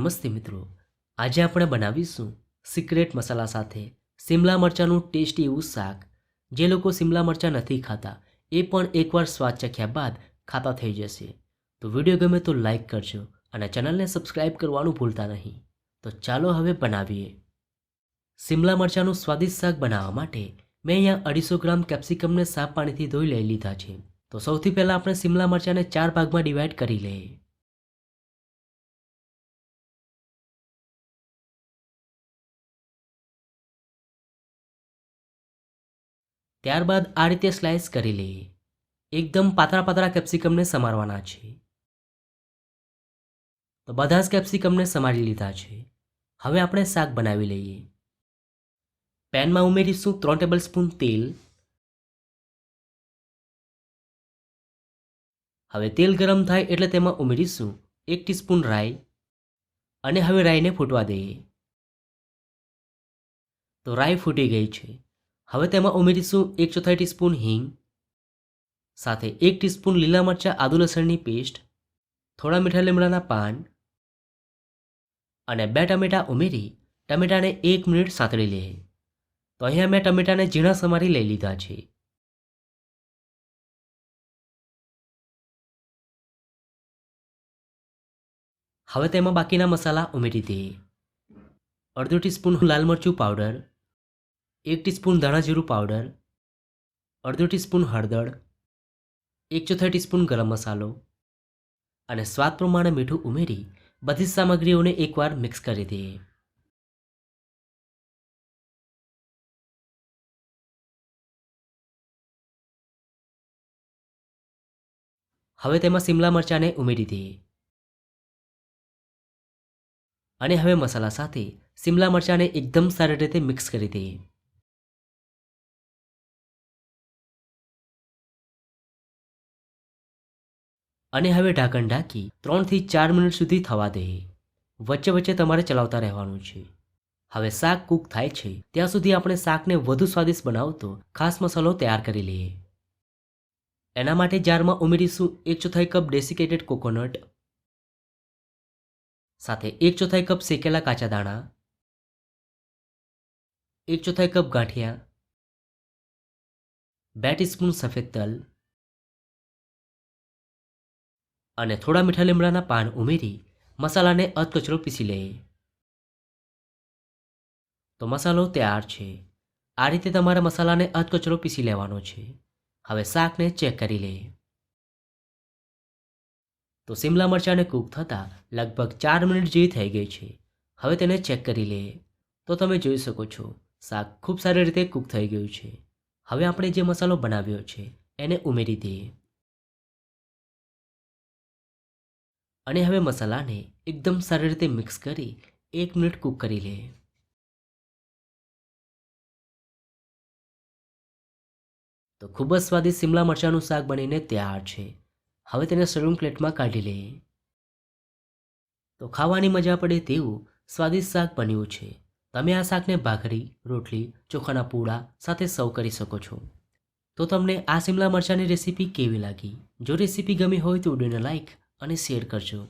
નમસ્તે મિત્રો. આજે આપણે બનાવીશું સિક્રેટ મસાલા સાથે સિમલા મરચાંનું ટેસ્ટી એવું શાક. જે લોકો સિમલા મરચાં નથી ખાતા, એ પણ એકવાર સ્વાદ ચખ્યા બાદ ખાતા થઈ જશે. તો વીડિયો ગમે તો લાઇક કરજો અને ચેનલને સબસ્ક્રાઇબ કરવાનું ભૂલતા નહીં. તો ચાલો હવે બનાવીએ. સિમલા મરચાંનું સ્વાદિષ્ટ શાક બનાવવા માટે મેં અહીંયા અઢીસો ગ્રામ કેપ્સિકમને સાફ પાણીથી ધોઈ લઈ લીધા છે. તો સૌથી પહેલાં આપણે સિમલા મરચાંને ચાર ભાગમાં ડિવાઈડ કરી લઈએ. ત્યારબાદ આ રીતે સ્લાઇસ કરી લઈએ. એકદમ પાતળા પાતળા કેપ્સિકમને સમારવાના છે. તો બધા જ કેપ્સિકમને સમારી લીધા છે. હવે આપણે શાક બનાવી લઈએ. પેનમાં ઉમેરીશું ત્રણ ટેબલ સ્પૂન તેલ. હવે તેલ ગરમ થાય એટલે તેમાં ઉમેરીશું એક ટીસ્પૂન રાઈ. અને હવે રાઈને ફૂટવા દઈએ. તો રાઈ ફૂટી ગઈ છે. હવે તેમાં ઉમેરીશું એક ચોથાઈ ટીસ્પૂન હિંગ, સાથે એક ટીસ્પૂન લીલા મરચાં, આદુ લસણની પેસ્ટ, થોડા મીઠા લીમડાના પાન અને બે ટમેટાં ઉમેરી ટમેટાને એક મિનિટ સાંતળી લે. તો અહીંયા મેં ટમેટાને ઝીણા સમારી લઈ લીધા છે. હવે તેમાં બાકીના મસાલા ઉમેરી દે. અડધો ટીસ્પૂન લાલ મરચું પાવડર એક ટીસ્પૂન ધાણા જીરું પાવડર અડધો ટીસ્પૂન હળદર એક ચોથાઈ ટીસ્પૂન ગરમ મસાલો અને સ્વાદ પ્રમાણે મીઠું ઉમેરી બધી જ સામગ્રીઓને એકવાર મિક્સ કરી દઈએ હવે તેમાં સિમલા મરચાંને ઉમેરી દઈએ અને હવે મસાલા સાથે સિમલા મરચાંને એકદમ સારી રીતે મિક્સ કરી દઈએ અને હવે ઢાંકણ ઢાંકી ત્રણથી ચાર મિનિટ સુધી થવા દે. વચ્ચે વચ્ચે તમારે ચલાવતા રહેવાનું છે. હવે શાક કૂક થાય છે. ત્યાં સુધી આપણે શાકને વધુ સ્વાદિષ્ટ બનાવતો ખાસ મસાલો તૈયાર કરી લઈએ. એના માટે જારમાં ઉમેરીશું એક ચોથાઈ કપ ડેસિકેટેડ કોકોનટ, સાથે એક ચોથાઈ કપ શેકેલા કાચા દાણા, એક ચોથાઈ કપ ગાંઠિયા, બે ટીસ્પૂન સફેદ તલ અને થોડા મીઠા લીમડાના પાન ઉમેરી મસાલાને અધકચરો પીસી લે. તો મસાલો તૈયાર છે. આ રીતે તમારે મસાલાને અધકચરો પીસી લેવાનો છે. હવે શાકને ચેક કરી લે. તો સિમલા મરચાંને કૂક થતાં લગભગ ચાર મિનિટ જેવી થઈ ગઈ છે. હવે તેને ચેક કરી લે. તો તમે જોઈ શકો છો, શાક ખૂબ સારી રીતે કૂક થઈ ગયું છે. હવે આપણે જે મસાલો બનાવ્યો છે, એને ઉમેરી દઈએ અને હવે મસાલાને એકદમ સારી રીતે મિક્સ કરી એક મિનિટ કૂક કરી લે. તો ખૂબ જ સ્વાદિષ્ટ સિમલા મરચાંનું શાક બનીને તૈયાર છે. હવે તેને સર્વિંગ પ્લેટમાં કાઢી લે. તો ખાવાની મજા પડે તેવું સ્વાદિષ્ટ શાક બન્યું છે. તમે આ શાકને ભાખરી, રોટલી, ચોખાના પૂડા સાથે સર્વ કરી શકો છો. તો તમને આ સિમલા મરચાંની રેસીપી કેવી લાગી? જો રેસીપી ગમી હોય તો વિડીયોને લાઈક અને શેર કરજો.